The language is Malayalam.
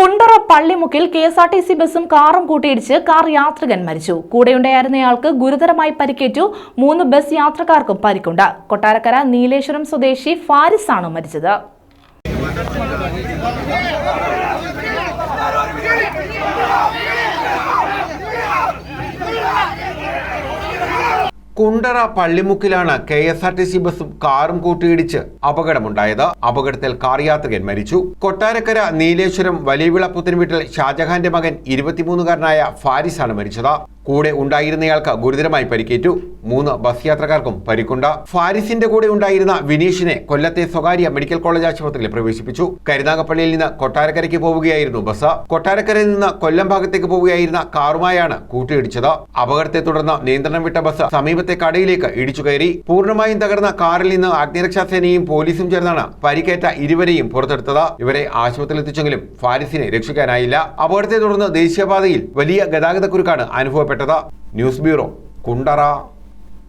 Kundara പള്ളിമുക്കിൽ K S R T C ബസും കാറും കൂട്ടിയിടിച്ച് കാർ യാത്രികൻ മരിച്ചു. കൂടെയുണ്ടായിരുന്നയാൾക്ക് ഗുരുതരമായി പരിക്കേറ്റു മൂന്ന് ബസ് യാത്രക്കാർക്കും പരിക്കുണ്ട്. കൊട്ടാരക്കര നീലേശ്വരം സ്വദേശി ഫാരിസ് ആണ് മരിച്ചത്. Kundara പള്ളിമുക്കിലാണ് K S R T C ബസും കാറും കൂട്ടിയിടിച്ച് അപകടമുണ്ടായത്. അപകടത്തിൽ കാർ യാത്രികൻ മരിച്ചു. കൊട്ടാരക്കര നീലേശ്വരം വലിയവിള വീട്ടിൽ ഷാജഹാന്റെ മകൻ ഇരുപത്തിമൂന്നുകാരനായ ഫാരിസാണ് മരിച്ചത്. കൂടെ ഉണ്ടായിരുന്നയാൾക്ക് ഗുരുതരമായി പരിക്കേറ്റു. മൂന്ന് ബസ് യാത്രക്കാർക്കും പരിക്കുണ്ട. ഫാരിസിന്റെ കൂടെ ഉണ്ടായിരുന്ന വിനീഷിനെ കൊല്ലത്തെ സ്വകാര്യ മെഡിക്കൽ കോളേജ് ആശുപത്രിയിൽ പ്രവേശിപ്പിച്ചു. കരുനാഗപ്പള്ളിയിൽ നിന്ന് കൊട്ടാരക്കരയ്ക്ക് പോവുകയായിരുന്നു ബസ്. കൊട്ടാരക്കരയിൽ നിന്ന് കൊല്ലം ഭാഗത്തേക്ക് പോവുകയായിരുന്ന കാറുമായാണ് കൂട്ടിയിടിച്ചത്. അപകടത്തെ തുടർന്ന് നിയന്ത്രണം വിട്ട ബസ് സമീപത്തെ കടയിലേക്ക് ഇടിച്ചു കയറി. പൂർണമായും തകർന്ന കാറിൽ നിന്ന് അഗ്നിരക്ഷാ സേനയും പോലീസും ചേർന്നാണ് പരിക്കേറ്റ ഇരുവരെയും പുറത്തെടുത്തത്. ഇവരെ ആശുപത്രിയിൽ എത്തിച്ചെങ്കിലും ഫാരിസിനെ രക്ഷിക്കാനായില്ല. അപകടത്തെ തുടർന്ന് ദേശീയപാതയിൽ വലിയ ഗതാഗതക്കുരുക്കാണ് അനുഭവപ്പെട്ടത്. News bureau Kundara.